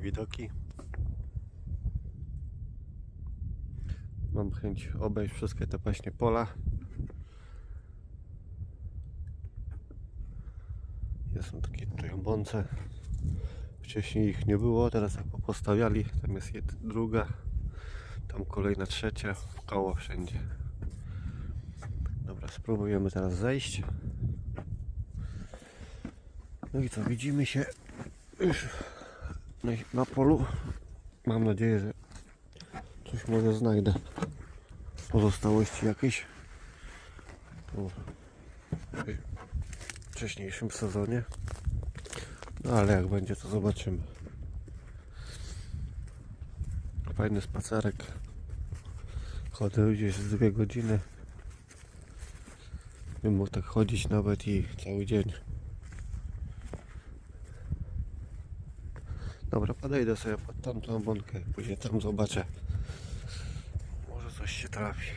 widoki. Mam chęć obejść wszystkie te właśnie pola. Są takie tutaj bące. Wcześniej ich nie było, teraz jak postawiali, tam jest jed, druga, tam kolejna trzecia, w koło wszędzie. Dobra, spróbujemy teraz zejść. No i co, widzimy się już na, na polu. Mam nadzieję, że coś może znajdę. Pozostałości jakieś. Po wcześniejszym sezonie. No ale jak będzie, to zobaczymy. Fajny spacerek. Chodzę gdzieś z dwie godziny. Bym mógł tak chodzić nawet i cały dzień. Dobra, podejdę sobie pod tamtą bąkę, później tam zobaczę. Może coś się trafi.